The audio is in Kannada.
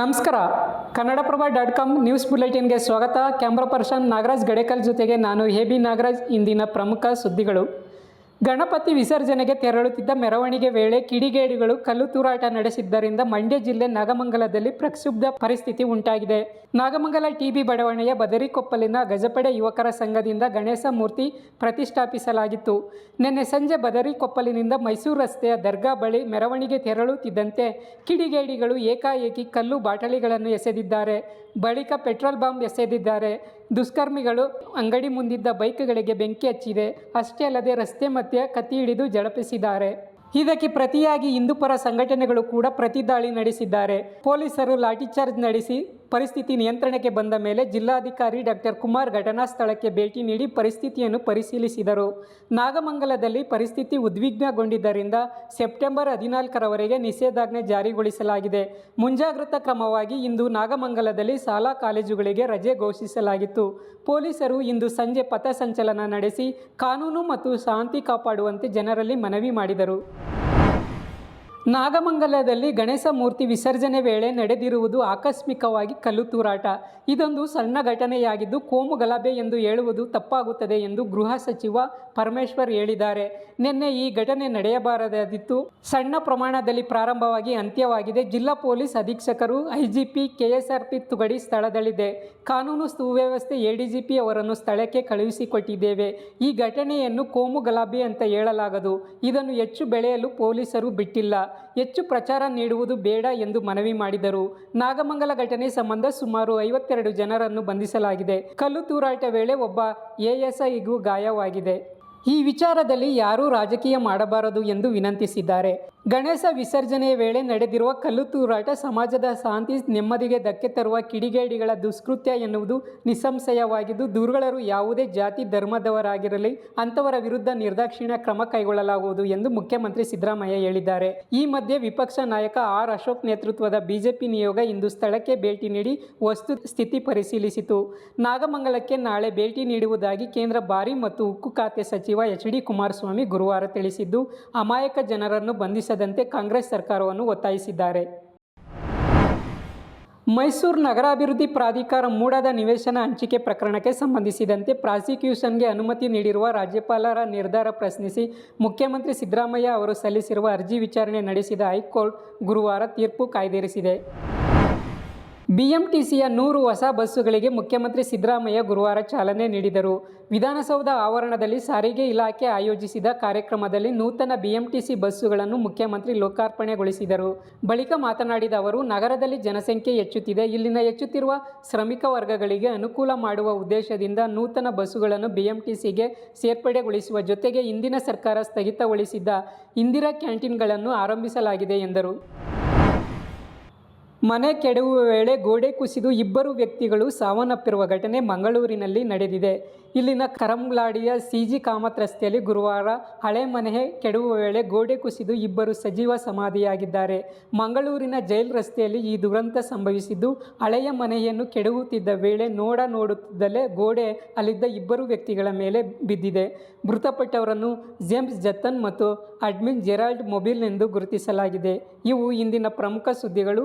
ನಮಸ್ಕಾರ. ಕನ್ನಡಪ್ರಭ ಡಾಟ್ ಕಾಮ್ ನ್ಯೂಸ್ ಬುಲೆಟಿನ್ಗೆ ಸ್ವಾಗತ. ಕ್ಯಾಮ್ರಾ ಪರ್ಸನ್ ನಾಗರಾಜ್ ಗಡೇಕಲ್ ಜೊತೆಗೆ ನಾನು ಎ ಬಿ ನಾಗರಾಜ್, ಇಂದಿನ ಪ್ರಮುಖ ಸುದ್ದಿಗಳು. ಗಣಪತಿ ವಿಸರ್ಜನೆಗೆ ತೆರಳುತ್ತಿದ್ದ ಮೆರವಣಿಗೆ ವೇಳೆ ಕಿಡಿಗೇಡಿಗಳು ಕಲ್ಲು ತೂರಾಟ ನಡೆಸಿದ್ದರಿಂದ ಮಂಡ್ಯ ಜಿಲ್ಲೆ ನಾಗಮಂಗಲದಲ್ಲಿ ಪ್ರಕ್ಷುಬ್ಧ ಪರಿಸ್ಥಿತಿ ಉಂಟಾಗಿದೆ. ನಾಗಮಂಗಲ ಟಿಬಿ ಬಡಾವಣೆಯ ಬದರಿಕೊಪ್ಪಲಿನ ಗಜಪಡೆ ಯುವಕರ ಸಂಘದಿಂದ ಗಣೇಶ ಮೂರ್ತಿ ಪ್ರತಿಷ್ಠಾಪಿಸಲಾಗಿತ್ತು. ನಿನ್ನೆ ಸಂಜೆ ಬದರಿಕೊಪ್ಪಲಿನಿಂದ ಮೈಸೂರು ರಸ್ತೆಯ ದರ್ಗಾ ಬಳಿ ಮೆರವಣಿಗೆ ತೆರಳುತ್ತಿದ್ದಂತೆ ಕಿಡಿಗೇಡಿಗಳು ಏಕಾಏಕಿ ಕಲ್ಲು ಬಾಟಲಿಗಳನ್ನು ಎಸೆದಿದ್ದಾರೆ. ಬಳಿಕ ಪೆಟ್ರೋಲ್ ಬಾಂಬ್ ಎಸೆದಿದ್ದಾರೆ. ದುಷ್ಕರ್ಮಿಗಳು ಅಂಗಡಿ ಮುಂದಿದ್ದ ಬೈಕ್ಗಳಿಗೆ ಬೆಂಕಿ ಹಚ್ಚಿದೆ. ಅಷ್ಟೇ ಅಲ್ಲದೆ ರಸ್ತೆ ಮಧ್ಯೆ ಕತ್ತಿ ಹಿಡಿದು ಜಳಪಿಸಿದ್ದಾರೆ. ಇದಕ್ಕೆ ಪ್ರತಿಯಾಗಿ ಹಿಂದೂಪರ ಸಂಘಟನೆಗಳು ಕೂಡ ಪ್ರತಿದಾಳಿ ನಡೆಸಿದ್ದಾರೆ. ಪೊಲೀಸರು ಲಾಠಿಚಾರ್ಜ್ ನಡೆಸಿ ಪರಿಸ್ಥಿತಿ ನಿಯಂತ್ರಣಕ್ಕೆ ಬಂದ ಮೇಲೆ ಜಿಲ್ಲಾಧಿಕಾರಿ ಡಾಕ್ಟರ್ ಕುಮಾರ್ ಘಟನಾ ಸ್ಥಳಕ್ಕೆ ಭೇಟಿ ನೀಡಿ ಪರಿಸ್ಥಿತಿಯನ್ನು ಪರಿಶೀಲಿಸಿದರು. ನಾಗಮಂಗಲದಲ್ಲಿ ಪರಿಸ್ಥಿತಿ ಉದ್ವಿಗ್ನಗೊಂಡಿದ್ದರಿಂದ ಸೆಪ್ಟೆಂಬರ್ ಹದಿನಾಲ್ಕರವರೆಗೆ ನಿಷೇಧಾಜ್ಞೆ ಜಾರಿಗೊಳಿಸಲಾಗಿದೆ. ಮುಂಜಾಗ್ರತಾ ಕ್ರಮವಾಗಿ ಇಂದು ನಾಗಮಂಗಲದಲ್ಲಿ ಶಾಲಾ ಕಾಲೇಜುಗಳಿಗೆ ರಜೆ ಘೋಷಿಸಲಾಗಿತ್ತು. ಪೊಲೀಸರು ಇಂದು ಸಂಜೆ ಪಥಸಂಚಲನ ನಡೆಸಿ ಕಾನೂನು ಮತ್ತು ಶಾಂತಿ ಕಾಪಾಡುವಂತೆ ಜನರಲ್ಲಿ ಮನವಿ ಮಾಡಿದರು. ನಾಗಮಂಗಲದಲ್ಲಿ ಗಣೇಶ ಮೂರ್ತಿ ವಿಸರ್ಜನೆ ವೇಳೆ ನಡೆದಿರುವುದು ಆಕಸ್ಮಿಕವಾಗಿ ಕಲ್ಲು ತೂರಾಟ. ಇದೊಂದು ಸಣ್ಣ ಘಟನೆಯಾಗಿದ್ದು ಕೋಮು ಗಲಭೆ ಎಂದು ಹೇಳುವುದು ತಪ್ಪಾಗುತ್ತದೆ ಎಂದು ಗೃಹ ಸಚಿವ ಪರಮೇಶ್ವರ್ ಹೇಳಿದ್ದಾರೆ. ನಿನ್ನೆ ಈ ಘಟನೆ ನಡೆಯಬಾರದಾದಿತ್ತು ಸಣ್ಣ ಪ್ರಮಾಣದಲ್ಲಿ ಪ್ರಾರಂಭವಾಗಿ ಅಂತ್ಯವಾಗಿದೆ. ಜಿಲ್ಲಾ ಪೊಲೀಸ್ ಅಧೀಕ್ಷಕರು, ಐಜಿಪಿ, ಕೆಎಸ್ಆರ್ಪಿ ತುಗಡಿ ಸ್ಥಳದಲ್ಲಿದೆ. ಕಾನೂನು ಸುವ್ಯವಸ್ಥೆ ಎಡಿಜಿಪಿ ಅವರನ್ನು ಸ್ಥಳಕ್ಕೆ ಕಳುಹಿಸಿಕೊಟ್ಟಿದ್ದೇವೆ. ಈ ಘಟನೆಯನ್ನು ಕೋಮು ಗಲಭೆ ಅಂತ ಹೇಳಲಾಗದು. ಇದನ್ನು ಹೆಚ್ಚು ಬೆಳೆಯಲು ಪೊಲೀಸರು ಬಿಟ್ಟಿಲ್ಲ. ಹೆಚ್ಚು ಪ್ರಚಾರ ನೀಡುವುದು ಬೇಡ ಎಂದು ಮನವಿ ಮಾಡಿದರು. ನಾಗಮಂಗಲ ಘಟನೆ ಸಂಬಂಧ ಸುಮಾರು ಐವತ್ತೆರಡು ಜನರನ್ನು ಬಂಧಿಸಲಾಗಿದೆ. ಕಲ್ಲು ತೂರಾಟ ವೇಳೆ ಒಬ್ಬ ಎಎಸ್ಐಗೂ ಗಾಯವಾಗಿದೆ. ಈ ವಿಚಾರದಲ್ಲಿ ಯಾರೂ ರಾಜಕೀಯ ಮಾಡಬಾರದು ಎಂದು ವಿನಂತಿಸಿದ್ದಾರೆ. ಗಣೇಶ ವಿಸರ್ಜನೆಯ ವೇಳೆ ನಡೆದಿರುವ ಕಲ್ಲು ತೂರಾಟ ಸಮಾಜದ ಶಾಂತಿ ನೆಮ್ಮದಿಗೆ ಧಕ್ಕೆ ತರುವ ಕಿಡಿಗೇಡಿಗಳ ದುಷ್ಕೃತ್ಯ ಎನ್ನುವುದು ನಿಸ್ಸಂಶಯವಾಗಿದ್ದು, ದುರ್ಗಳರು ಯಾವುದೇ ಜಾತಿ ಧರ್ಮದವರಾಗಿರಲಿ, ಅಂಥವರ ವಿರುದ್ಧ ನಿರ್ದಾಕ್ಷಿಣ್ಯ ಕ್ರಮ ಕೈಗೊಳ್ಳಲಾಗುವುದು ಎಂದು ಮುಖ್ಯಮಂತ್ರಿ ಸಿದ್ದರಾಮಯ್ಯ ಹೇಳಿದ್ದಾರೆ. ಈ ಮಧ್ಯೆ ವಿಪಕ್ಷ ನಾಯಕ ಆರ್ ಅಶೋಕ್ ನೇತೃತ್ವದ ಬಿಜೆಪಿ ನಿಯೋಗ ಇಂದು ಸ್ಥಳಕ್ಕೆ ಭೇಟಿ ನೀಡಿ ವಸ್ತು ಸ್ಥಿತಿ ಪರಿಶೀಲಿಸಿತು. ನಾಗಮಂಗಲಕ್ಕೆ ನಾಳೆ ಭೇಟಿ ನೀಡುವುದಾಗಿ ಕೇಂದ್ರ ಬಾರಿ ಮತ್ತು ಉಕ್ಕು ಖಾತೆ ಸಚಿವ ಎಚ್ ಡಿ ಕುಮಾರಸ್ವಾಮಿ ಗುರುವಾರ ತಿಳಿಸಿದ್ದು, ಅಮಾಯಕ ಜನರನ್ನು ಬಂಧಿಸದಂತೆ ಕಾಂಗ್ರೆಸ್ ಸರ್ಕಾರವನ್ನು ಒತ್ತಾಯಿಸಿದ್ದಾರೆ. ಮೈಸೂರು ನಗರಾಭಿವೃದ್ಧಿ ಪ್ರಾಧಿಕಾರ ಮೂಡದ ನಿವೇಶನ ಹಂಚಿಕೆ ಪ್ರಕರಣಕ್ಕೆ ಸಂಬಂಧಿಸಿದಂತೆ ಪ್ರಾಸಿಕ್ಯೂಷನ್ಗೆ ಅನುಮತಿ ನೀಡಿರುವ ರಾಜ್ಯಪಾಲರ ನಿರ್ಧಾರ ಪ್ರಶ್ನಿಸಿ ಮುಖ್ಯಮಂತ್ರಿ ಸಿದ್ದರಾಮಯ್ಯ ಅವರು ಸಲ್ಲಿಸಿರುವ ಅರ್ಜಿ ವಿಚಾರಣೆ ನಡೆಸಿದ ಹೈಕೋರ್ಟ್ ಗುರುವಾರ ತೀರ್ಪು ಕಾಯ್ದಿರಿಸಿದೆ. ಬಿಎಂಟಿಸಿಯ ನೂರು ಹೊಸ ಬಸ್ಸುಗಳಿಗೆ ಮುಖ್ಯಮಂತ್ರಿ ಸಿದ್ದರಾಮಯ್ಯ ಗುರುವಾರ ಚಾಲನೆ ನೀಡಿದರು. ವಿಧಾನಸೌಧ ಆವರಣದಲ್ಲಿ ಸಾರಿಗೆ ಇಲಾಖೆ ಆಯೋಜಿಸಿದ ಕಾರ್ಯಕ್ರಮದಲ್ಲಿ ನೂತನ ಬಿಎಂಟಿಸಿ ಬಸ್ಸುಗಳನ್ನು ಮುಖ್ಯಮಂತ್ರಿ ಲೋಕಾರ್ಪಣೆಗೊಳಿಸಿದರು. ಬಳಿಕ ಮಾತನಾಡಿದ ಅವರು, ನಗರದಲ್ಲಿ ಜನಸಂಖ್ಯೆ ಹೆಚ್ಚುತ್ತಿದೆ. ಇಲ್ಲಿನ ಹೆಚ್ಚುತ್ತಿರುವ ಶ್ರಮಿಕ ವರ್ಗಗಳಿಗೆ ಅನುಕೂಲ ಮಾಡುವ ಉದ್ದೇಶದಿಂದ ನೂತನ ಬಸ್ಸುಗಳನ್ನು ಬಿಎಂಟಿಸಿಗೆ ಸೇರ್ಪಡೆಗೊಳಿಸುವ ಜೊತೆಗೆ ಇಂದಿನ ಸರ್ಕಾರ ಸ್ಥಗಿತಗೊಳಿಸಿದ್ದ ಇಂದಿರಾ ಕ್ಯಾಂಟೀನ್ಗಳನ್ನು ಆರಂಭಿಸಲಾಗಿದೆ ಎಂದರು. ಮನೆ ಕೆಡವುವ ವೇಳೆ ಗೋಡೆ ಕುಸಿದು ಇಬ್ಬರು ವ್ಯಕ್ತಿಗಳು ಸಾವನ್ನಪ್ಪಿರುವ ಘಟನೆ ಮಂಗಳೂರಿನಲ್ಲಿ ನಡೆದಿದೆ. ಇಲ್ಲಿನ ಕರಂಗ್ಲಾಡಿಯ ಸಿಜಿ ಕಾಮತ್ ರಸ್ತೆಯಲ್ಲಿ ಗುರುವಾರ ಹಳೆ ಮನೆ ಕೆಡುವ ವೇಳೆ ಗೋಡೆ ಕುಸಿದು ಇಬ್ಬರು ಸಜೀವ ಸಮಾಧಿಯಾಗಿದ್ದಾರೆ. ಮಂಗಳೂರಿನ ಜೈಲ್ ರಸ್ತೆಯಲ್ಲಿ ಈ ದುರಂತ ಸಂಭವಿಸಿದ್ದು, ಹಳೆಯ ಮನೆಯನ್ನು ಕೆಡವುತ್ತಿದ್ದ ವೇಳೆ ನೋಡ ನೋಡುತ್ತಿದ್ದಲೇ ಗೋಡೆ ಅಲ್ಲಿದ್ದ ಇಬ್ಬರು ವ್ಯಕ್ತಿಗಳ ಮೇಲೆ ಬಿದ್ದಿದೆ. ಮೃತಪಟ್ಟವರನ್ನು ಜೇಮ್ಸ್ ಜತ್ತನ್ ಮತ್ತು ಅಡ್ಮಿನ್ ಜೆರಾಲ್ಡ್ ಮೊಬಿಲ್ ಎಂದು ಗುರುತಿಸಲಾಗಿದೆ. ಇವು ಇಂದಿನ ಪ್ರಮುಖ ಸುದ್ದಿಗಳು.